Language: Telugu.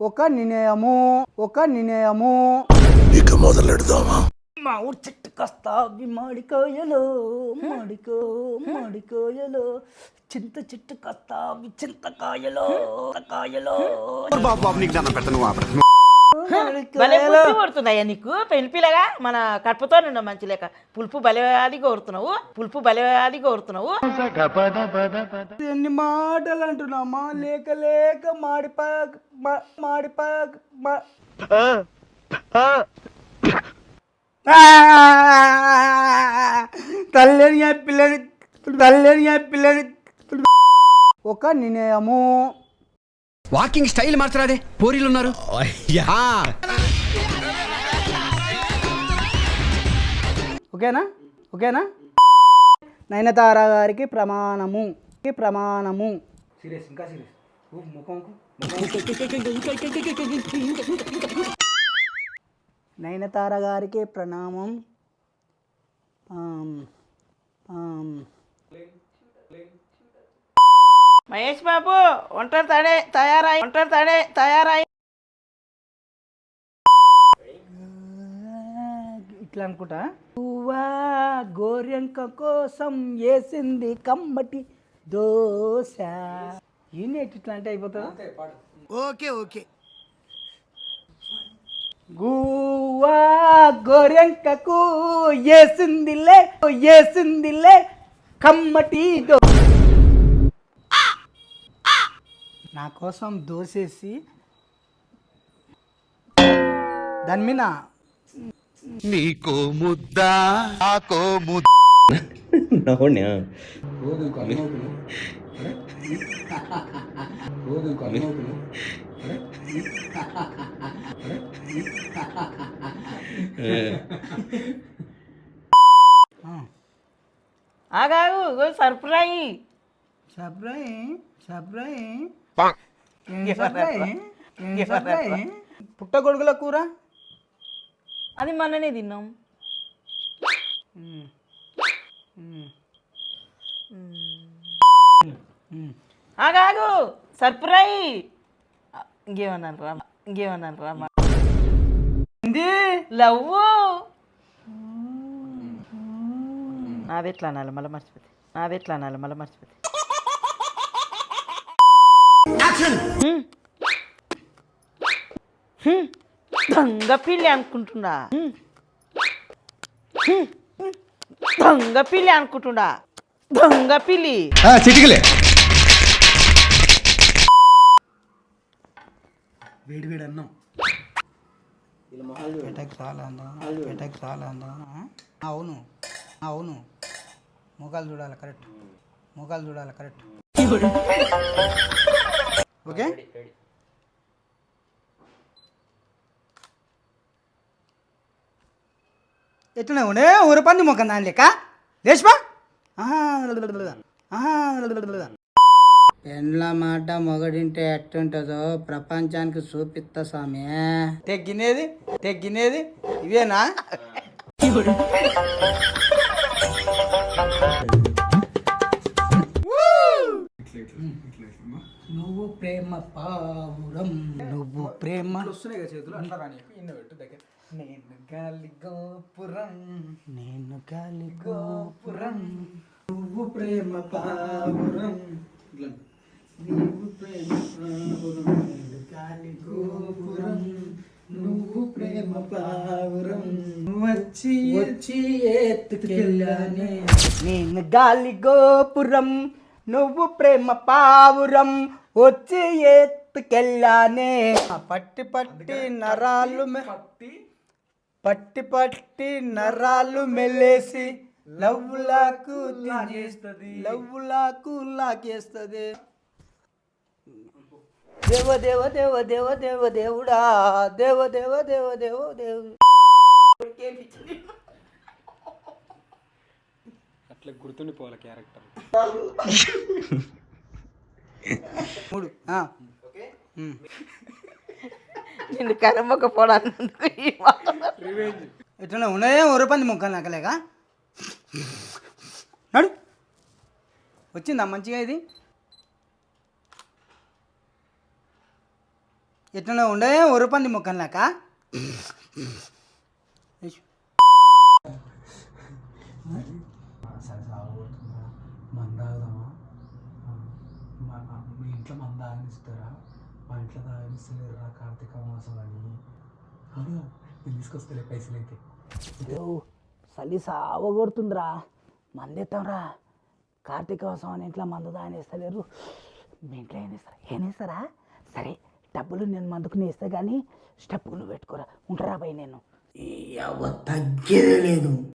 ఒక నిర్ణయము ఒక నిర్ణయము. ఇక మొదలెడదామా? మా ఊరు చెట్టుకు వస్తావి మాడికాయలు మాడికో మాడికాయలు. చింత చెట్టుకు వస్తావి చింతకాయలు. కాయలు బాబు బాబు నీకు దండం పెడతాను. భలే పులుపు కొడుతున్నాయా నీకు? పెళ్ళిపిల్లగా మన కడుపుతో నిన్న మంచి లేక పులుపు భలే అది కోరుతున్నావు. పులుపు భలే అది కోరుతున్నావు. ఎన్ని మాటలు అంటున్నామా లేక లేక మాడిపాయ మా- మాడిపాయ మా- ఆ! తల్లిని పిల్లని తల్లిని పిల్లని ఒక నిర్ణయము. Walking style మార్చరాదే. పోరీలు ఉన్నారు ఓకేనా? ఓకేనా? నయనతార గారికి ప్రమాణము. ప్రమాణము. సీరియస్ ఇంకా సీరియస్. ముఖంకు నయనతార గారికి ప్రణామం. మహేష్ బాబు ఒంటరి తడే తయారై ఒంటరి తడే తయారై. ఇట్లా అనుకుంటా. పువ్వా గోర్యంక కోసం వేసింది కమ్మటి దోశ. యూనిట్ ఇట్లా అంటే అయిపోతుందా? Okay okay. గువ్వా గోర్యంకకు వేసిందిలే వేసిందిలే కమ్మటి దో నా కోసం దోసేసి దాని మీద నీకో ముద్ద నాకో ముద్ద. ఆగాగు సర్ప్రైజ్. సబ్రై ఎవరబ్బా? ఎవరబ్బా? పుట్టగొడుగుల కూర? అది మొన్ననే తిన్నాం. ఆగాగు. సర్ప్రైజ్. ఇంకేమన్నాను రామ? ఇంకేమన్నాను రామ? ఏంది? లవ్ నాది ఎట్లా అనాలి? మళ్ళీ మర్చిపోతే. నాది ఎట్లా అనాలి? మళ్ళీ మర్చిపోతే. దొంగ పిల్లి. హ్మ్. దొంగ పిల్లి అనుకుంటున్నా. దొంగ పిల్లి. చిటికలే. వేడి వేడి అన్నం. అవును అవును. మోకాలు చూడాలి కరెక్ట్. మోకాలు చూడాలి కరెక్ట్. ఓకే? ఎట్లనే ఉండే? ఊరపంది మొక్కం దాని లెక్క? లేచిపా. పెండ్ల మాట మొగడింటే ఎట్టుంటుందో ప్రపంచానికి చూపిస్తా స్వామి. తెగ్గినేది తెగ్గినేది. ఇవేనా? నువ్వు ప్రేమ పావురం. నువ్వు ప్రేమ వస్తున్నాయి కదా చేతులు అట్లా రాని పెట్టు దగ్గర. నేను గాలి గోపురం. నేను గాలి గోపురం. నువ్వు ప్రేమ పావురం. నువ్వు ప్రేమ పావురం. నేను గాలి గోపురం. నువ్వు ప్రేమ పావురం. వచ్చి వచ్చి ఎత్తుకెళ్ళానే. నేను గాలి గోపురం. నువ్వు ప్రేమ పావురం వచ్చి ఎత్తుకెళ్ళానే. పట్టి పట్టి నరాలు పట్టి పట్టి నరాలు మెల్లేసి లవ్వులాకు లాగేస్తుంది. లవ్వులాకు లాగేస్తుంది. దేవ దేవ దేవ దేవ దేవ దేవుడా. దేవ దేవ దేవ దేవ దేవు. మూడు. ఆ. ఉమ్. నిన్ను కరమ్మక పోవడానికి ఈ మాట. ఎట్లా ఉన్నాయో? ఉరపంది ముక్కలు నక్కలేక నడు. వచ్చిందా? మంచిగా ఇది? ఎట్లనే ఉండే ఒరపంది మొక్కలాక సరే సాగబోతుందా మంద తాగుదామా మా ఇంట్లో మంద తాగనిస్తారా మా ఇంట్లో తాగనిస్తలేరా కార్తీక మాసం అని. అవునా నేను తీసుకొస్తలే పైసలు అయితే. చలి సావగొడుతుందిరా. మందెత్తాంరా. కార్తీక మాసం అని ఇంట్లో మందు దానేస్తలేరు మీ ఇంట్లో ఏం ఇస్తారా ఏం ఇస్తారా సరే డబ్బులు నేను మందుకు ఇస్తా కానీ స్టెప్ నువ్వు పెట్టుకోరా. ఉంటారా పోయి నేను? తగ్గేదే లేదు.